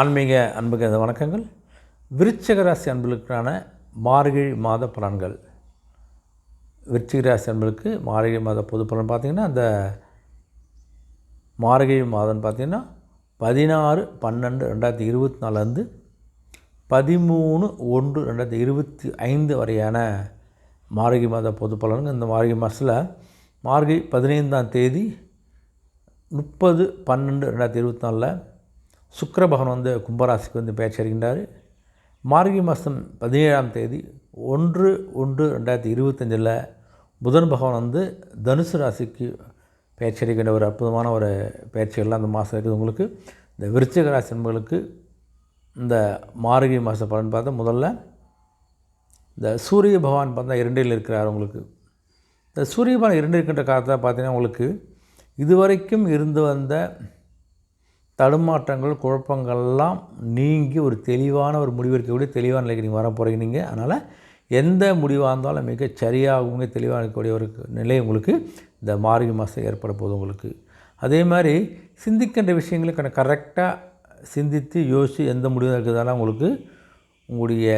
ஆன்மீக அன்புக இந்த வணக்கங்கள். விருச்சிக ராசி அன்புகளுக்கான மார்கழி மாத பலன்கள். விருச்சிக ராசி அன்புகளுக்கு மார்கழி மாத பொது பலன் பார்த்திங்கன்னா அந்த மார்கழி மாதம் பார்த்திங்கன்னா பதினாறு பன்னெண்டு ரெண்டாயிரத்தி இருபத்தி நாலுலேருந்து பதிமூணு ஒன்று ரெண்டாயிரத்தி இருபத்தி ஐந்து வரையான மார்கழி மாத பொது பலன்கள். இந்த மார்கழி மாதத்தில் மார்கழி பதினைந்தாம் தேதி முப்பது பன்னெண்டு ரெண்டாயிரத்தி இருபத்தி நாலில் சுக்கிர பகவான் வந்து கும்பராசிக்கு வந்து பேச்சு மார்கி மாதம் பதினேழாம் தேதி ஒன்று ஒன்று ரெண்டாயிரத்தி இருபத்தஞ்சில் புதன் பகவான் வந்து தனுசு ராசிக்கு பேச்சரிக்கின்ற ஒரு அற்புதமான ஒரு பேச்சுகள்லாம் அந்த மாதம் இருக்குது. உங்களுக்கு இந்த விருச்சிக ராசி நண்பர்களுக்கு இந்த மார்கழி மாத பலன் பார்த்தா முதல்ல இந்த சூரிய பகவான் பார்த்தா இரண்டில் இருக்கிறார் உங்களுக்கு. இந்த சூரிய பகவான் இரண்டு இருக்கின்ற காலத்தில் பார்த்தீங்கன்னா உங்களுக்கு இதுவரைக்கும் இருந்து வந்த தடுமாற்றங்கள் குழப்பங்கள்லாம் நீங்கி ஒரு தெளிவான ஒரு முடிவு இருக்கக்கூடிய தெளிவான நிலைக்கு நீங்கள் வர போகிறீங்க நீங்கள் அதனால் எந்த முடிவாக இருந்தாலும் மிக சரியாகவும் தெளிவாக இருக்கக்கூடிய ஒரு நிலை உங்களுக்கு இந்த மார்கழி மாதம் ஏற்பட போகுது உங்களுக்கு. அதே மாதிரி சிந்திக்கின்ற விஷயங்களை கரெக்டாக சிந்தித்து யோசித்து எந்த முடிவும் இருக்கிறதால உங்களுக்கு உங்களுடைய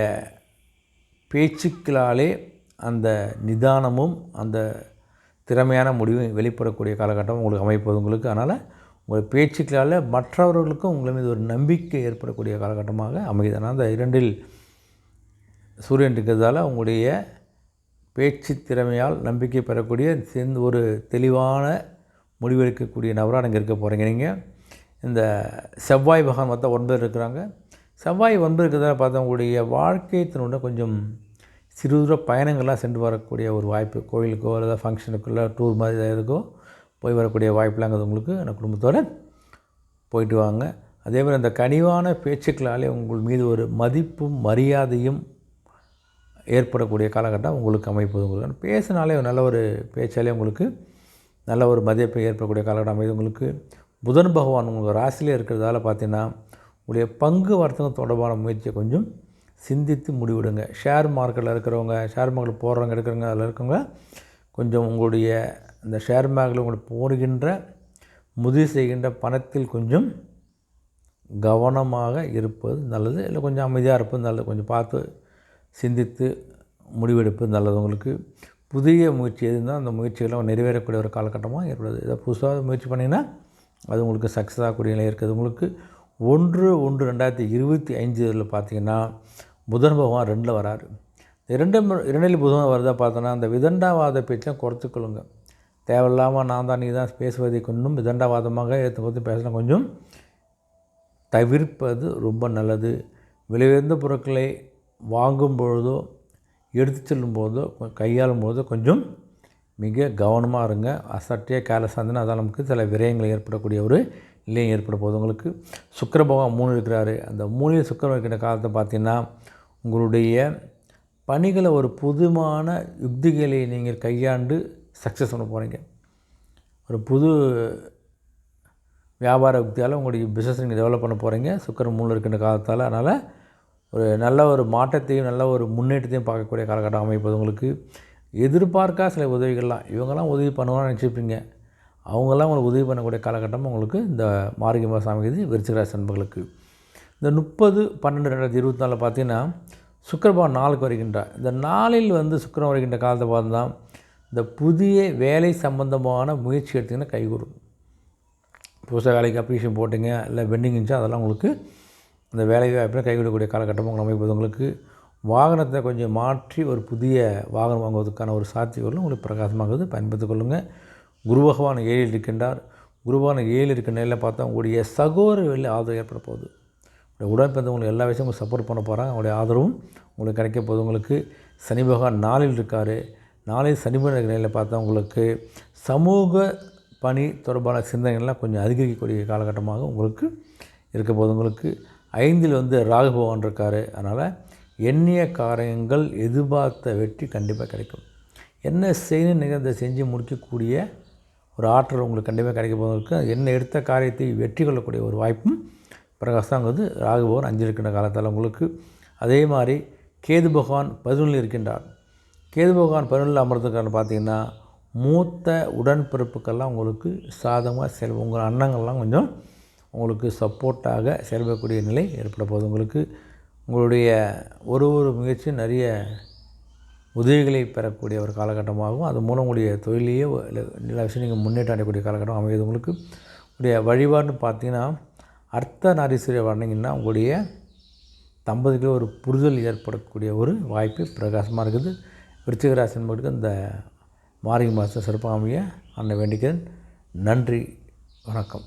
பேச்சுக்களாலே அந்த நிதானமும் அந்த திறமையான முடிவும் வெளிப்படக்கூடிய காலகட்டம் உங்களுக்கு அமைப்பது உங்களுக்கு. அதனால் உங்கள் பேச்சுக்களால் மற்றவர்களுக்கும் உங்களை மீது ஒரு நம்பிக்கை ஏற்படக்கூடிய காலகட்டமாக அமையுது. ஆனால் அந்த இரண்டில் சூரியன் இருக்கிறதால உங்களுடைய பேச்சு திறமையால் நம்பிக்கை பெறக்கூடிய சேர்ந்து ஒரு தெளிவான முடிவெடுக்கக்கூடிய நபராக நீங்கள் இருக்க போகிறீங்க நீங்கள் இந்த செவ்வாய் பகவான் மொத்தம் ஒன்பது இருக்கிறாங்க. செவ்வாய் ஒன்பது இருக்கிறதால பார்த்தா உங்களுடைய வாழ்க்கை கொஞ்சம் சிறு தூர பயணங்கள்லாம் சென்று வரக்கூடிய ஒரு வாய்ப்பு. கோயிலுக்கோ அல்லது ஃபங்க்ஷனுக்குள்ளே டூர் மாதிரி ஏதாவது இருக்கோ போய் வரக்கூடிய வாய்ப்புலாங்கிறது உங்களுக்கு அந்த குடும்பத்தோடு போயிட்டு வாங்க. அதே மாதிரி அந்த கனிவான பேச்சுக்களாலே உங்கள் மீது ஒரு மதிப்பும் மரியாதையும் ஏற்படக்கூடிய காலகட்டம் உங்களுக்கு அமைப்பது. உங்களுக்கு பேசினாலே நல்ல ஒரு பேச்சாலே உங்களுக்கு நல்ல ஒரு மதிப்பை ஏற்படக்கூடிய காலகட்டம் அமைது. உங்களுக்கு புதன் பகவான் உங்கள் ராசிலே இருக்கிறதால பார்த்தீங்கன்னா உங்களுடைய பங்கு வர்த்தகம் தொடர்பான முயற்சியை கொஞ்சம் சிந்தித்து முடிவிடுங்க. ஷேர் மார்க்கெட்டில் இருக்கிறவங்க ஷேர் மார்க்கெட் போடுறவங்க எடுக்கிறவங்க அதில் இருக்கவங்க கொஞ்சம் உங்களுடைய இந்த ஷேர் மார்க்கெட்டில் உங்களுக்கு போடுகின்ற முதலீடு செய்கின்ற பணத்தில் கொஞ்சம் கவனமாக இருப்பது நல்லது. இல்லை கொஞ்சம் அமைதியாக இருப்பது நல்லது. கொஞ்சம் பார்த்து சிந்தித்து முடிவெடுப்பது நல்லது. உங்களுக்கு புதிய முயற்சி எது இருந்தால் அந்த முயற்சிகள்லாம் நிறைவேறக்கூடிய ஒரு காலகட்டமாக ஏற்படுது. இதை புதுசாக முயற்சி பண்ணிங்கன்னா அது உங்களுக்கு சக்ஸஸ் ஆகக்கூடிய நிலை இருக்குது. உங்களுக்கு ஒன்று ஒன்று ரெண்டாயிரத்தி இருபத்தி அஞ்சில் பார்த்தீங்கன்னா புதன் பகவான் ரெண்டில் வராரு. இரண்டு இரண்டில் புதன் வருதா பார்த்தோன்னா அந்த விதண்டாவாத பேச்செலாம் குறைச்சிக்கொள்ளுங்க தேவையில்லாமல் நான் தான் நீ தான் பேசுவதை கொஞ்சம் விதண்டவாதமாக ஏற்று பார்த்து பேசலாம் கொஞ்சம் தவிர்ப்பது ரொம்ப நல்லது. விலையுயர்ந்த பொருட்களை வாங்கும் பொழுதோ எடுத்து செல்லும் போதோ கையாளும் போதோ கொஞ்சம் மிக கவனமாக இருங்க. அசட்டியாக கேர்லெஸ்ஸாக இருந்ததுன்னா அதான் நமக்கு சில விரயங்கள் ஏற்படக்கூடிய ஒரு நிலையம் ஏற்பட போகுது உங்களுக்கு. சுக்கர பகவான் மூணு இருக்கிறாரு. அந்த மூணில் சுக்கரம் இருக்கிற காலத்தை பார்த்திங்கன்னா உங்களுடைய பணிகளை ஒரு புதுமான யுக்திகளை நீங்கள் கையாண்டு சக்ஸஸ் பண்ண போகிறீங்க ஒரு புது வியாபார உத்தியால் உங்களுடைய பிஸ்னஸ் நீங்கள் டெவலப் பண்ண போகிறீங்க சுக்கரம் மூணு இருக்கின்ற காலத்தால் அதனால் ஒரு நல்ல ஒரு மாற்றத்தையும் நல்ல ஒரு முன்னேற்றத்தையும் பார்க்கக்கூடிய காலகட்டம் அமைப்பது உங்களுக்கு. எதிர்பார்க்கா சில உதவிகள்லாம் இவங்கெல்லாம் உதவி பண்ணுவான்னு நினச்சிருப்பீங்க. அவங்கெல்லாம் உங்களுக்கு உதவி பண்ணக்கூடிய காலகட்டம் உங்களுக்கு இந்த மார்கழி மாதம் அமைகிறது விருச்சிகராசி நண்பர்களுக்கு இந்த முப்பது பன்னெண்டு ரெண்டாயிரத்தி இருபத்தி நாலில் பார்த்தீங்கன்னா சுக்கரபான் நாளுக்கு வருகின்றார். இந்த நாளில் வந்து சுக்கரம் வருகின்ற காலத்தை பார்த்தா இந்த புதிய வேலை சம்பந்தமான முயற்சி எடுத்திங்கன்னா கைகூடும். புதுசாக வேலைக்கு அப்ளிகேஷன் போட்டிங்க இல்லை பெண்டிங் இருந்துச்சா அதெல்லாம் உங்களுக்கு அந்த வேலை வாய்ப்பில் கைவிடக்கூடிய காலகட்டமாக உங்கள் அமைப்பது உங்களுக்கு வாகனத்தை கொஞ்சம் மாற்றி ஒரு புதிய வாகனம் வாங்குவதற்கான ஒரு சாத்தியங்களும் உங்களுக்கு பிரகாசமாகுது. பயன்படுத்திக் கொள்ளுங்கள் குரு பகவான் ஏழில் இருக்கின்றார். குரு பகவான் ஏழில் இருக்க நிலையில் பார்த்தா உங்களுடைய சகோதர வெளியில் ஆதரவு ஏற்பட போகுது. உங்களுடைய உடன்பிறந்த உங்களுக்கு எல்லா விஷயமும் உங்களுக்கு சப்போர்ட் பண்ண போகிறாங்க அவங்களுடைய ஆதரவும் உங்களுக்கு கிடைக்க போகுது. உங்களுக்கு சனி பகவான் நாளில் இருக்கார். நாளை சனி நிலையில் பார்த்தா உங்களுக்கு சமூக பணி தொடர்பான சிந்தனைகள்லாம் கொஞ்சம் அதிகரிக்கக்கூடிய காலகட்டமாக உங்களுக்கு இருக்க போது உங்களுக்கு ஐந்தில் வந்து ராகு பகவான் இருக்கார். அதனால் எண்ணிய காரியங்கள் எதிர்பார்த்த வெற்றி கண்டிப்பாக கிடைக்கும். என்ன செய்யணும் நிகழ்ந்த செஞ்சு முடிக்கக்கூடிய ஒரு ஆற்றல் உங்களுக்கு கண்டிப்பாக கிடைக்க போவதற்கு என்ன எடுத்த காரியத்தை வெற்றி கொள்ளக்கூடிய ஒரு வாய்ப்பும் பிரகாசங்கிறது வந்து ராகுபவன் அஞ்சு இருக்கின்ற காலத்தால் உங்களுக்கு. அதே மாதிரி கேது பகவான் பதினொன்றில் இருக்கின்றார். கேது பகவான் பதினொன்றில் அமர்ந்திருக்காரு பார்த்தீங்கன்னா மூத்த உடன்பிறப்புக்கெல்லாம் உங்களுக்கு சாதகமாக செல் உங்கள் அண்ணங்கள்லாம் கொஞ்சம் உங்களுக்கு சப்போர்ட்டாக செயல்படக்கூடிய நிலை ஏற்பட போகுது. உங்களுக்கு உங்களுடைய ஒரு ஒரு முயற்சி நிறைய உதவிகளை பெறக்கூடிய ஒரு காலகட்டமாகவும் அது மூலம் உங்களுடைய தொழிலையே எல்லா விஷயம் நீங்கள் முன்னேற்றம் அடையக்கூடிய காலகட்டம் அமையுது. உங்களுக்கு உடைய வழிபாடுன்னு பார்த்தீங்கன்னா அர்த்த நாரீஸ்வரிய வர்ணிங்கன்னா உங்களுடைய தம்பதிக்கு ஒரு புரிதல் ஏற்படக்கூடிய ஒரு வாய்ப்பு பிரகாசமாக இருக்குது. விருச்சிக என்பதற்கு இந்த மார்கழி மாதம் சிறப்பாக அமைய அன்னை வேண்டிக்கிறேன். நன்றி வணக்கம்.